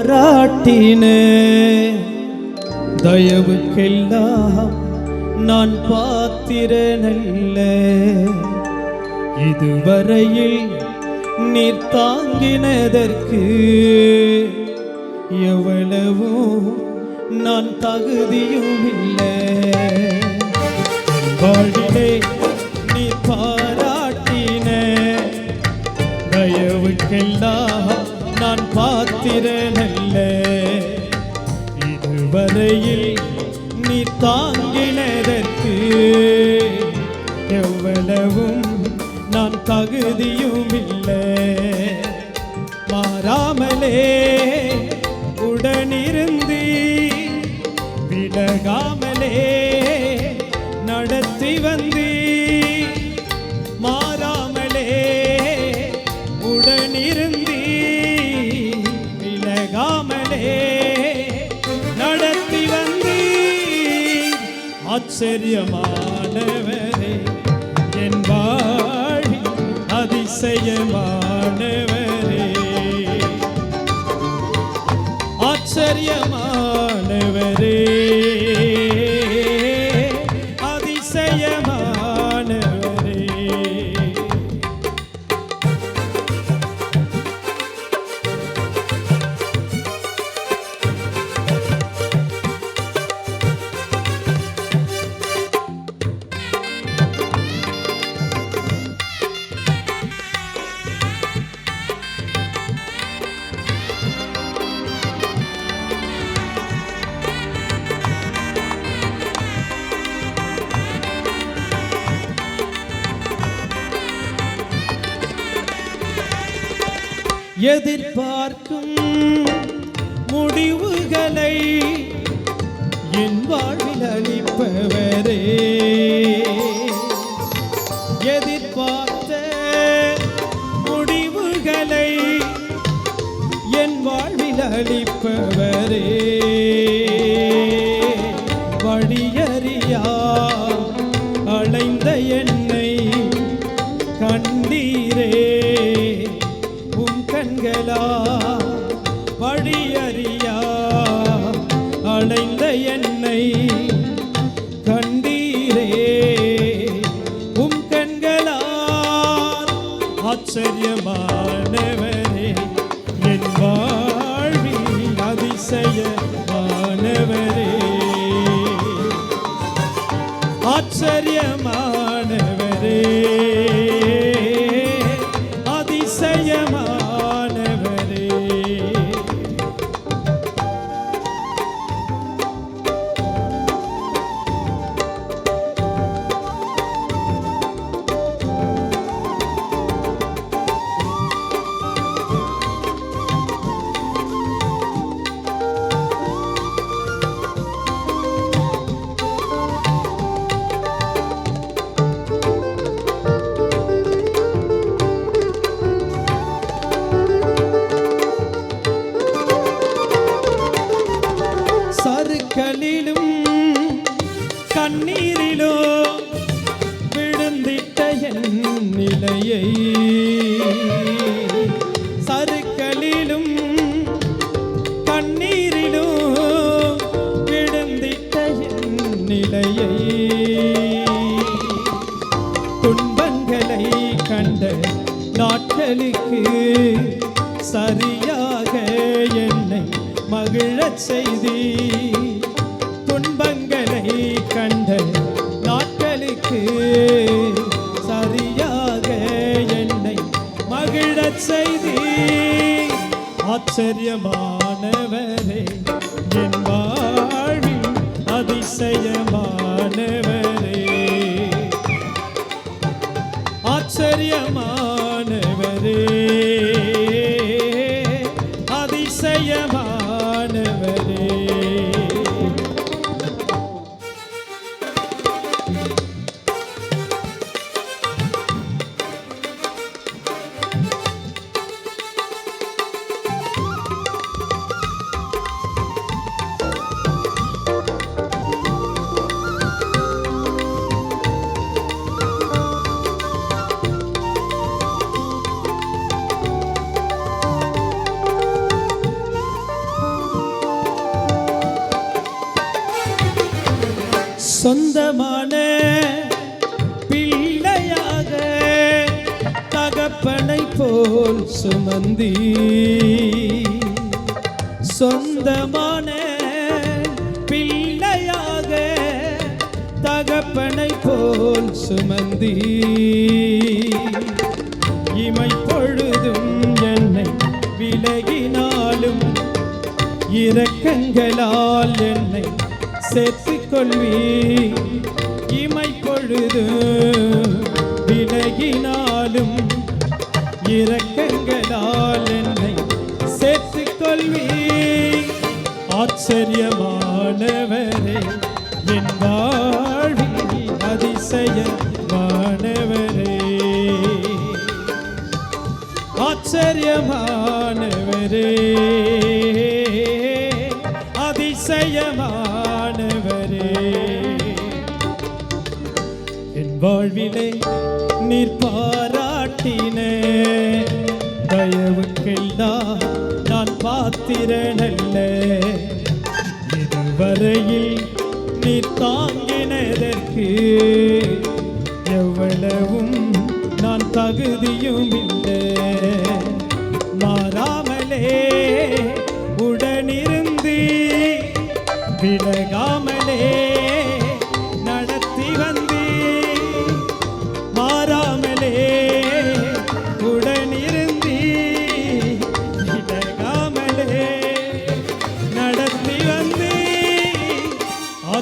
பாராட்டின. தயவுக்கெல்லாம் நான் பாத்திரனல்ல. இதுவரையில் நீர் தாங்கினதற்கு எவ்வளவோ நான் தகுதியும் இல்லை வாழ்விலே நீ பாராட்டின. தயவுக்கெல்லாம் நான் பாத்திரனல்ல இதுவரையில் நீ தாங்கினதற்கு எவ்வளவும் நான் தகுதியும் இல்லை மாறாமலே உடனிருந்து விலகாமலே ஆச்சரியமானவரே என் வாழி அதிசயமானவரே. ஆச்சரியமானவரே. எதிர்பார்க்கும் முடிவுகளை என் வாழ்வில் அளிப்பவரே. எதிர்பார்த்த முடிவுகளை என் வாழ்வில் அளிப்பவரே. ஆச்சரியமானவரே என் வாழ்வில் அதிசயமானவரே. ஆச்சரியமானவரே சருக்களிலும் கண்ணீரிலோ விழுந்திட்ட என் நிலையை சருக்களிலும் கண்ணீரிலோ விழுந்திட்ட என் நிலையை துன்பங்களை கண்ட நாட்களுக்கு சரியாக என்னை மகிழச் செய்தி ஆச்சரியமானவரே. என் வாழ்வில் அதிசயமானவரே. ஆச்சரியமானவரே. அப்பனை போல் சுமந்தி. சொந்தமான பிள்ளையாக தகப்பனை போல் சுமந்தி. இமை பொழுதும் என்னை விலகினாலும் இரக்கங்களால் என்னை சேர்த்துக் கொள்வி இமை பொழுதும் வாழ்வில் மாணவரே. ஆச்சரியமானவரே. அதிசயமானவரே. என் வாழ்விலே நீர் பாராட்டின. தயவுக்கெல்லாம் நான் பாத்திரனல்ல. இதுவரையில் நீர் தாங்கினதற்கு எவ்வளவும் நான் தகுதியும் இல்லை. மாறாமலே உடனிருந்து விலகாமலே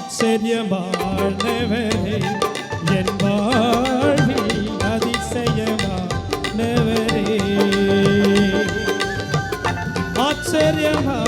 ஆச்சரியமானவரே என் வாழ்வில் அதிசயமானவரே. ஆச்சரியமா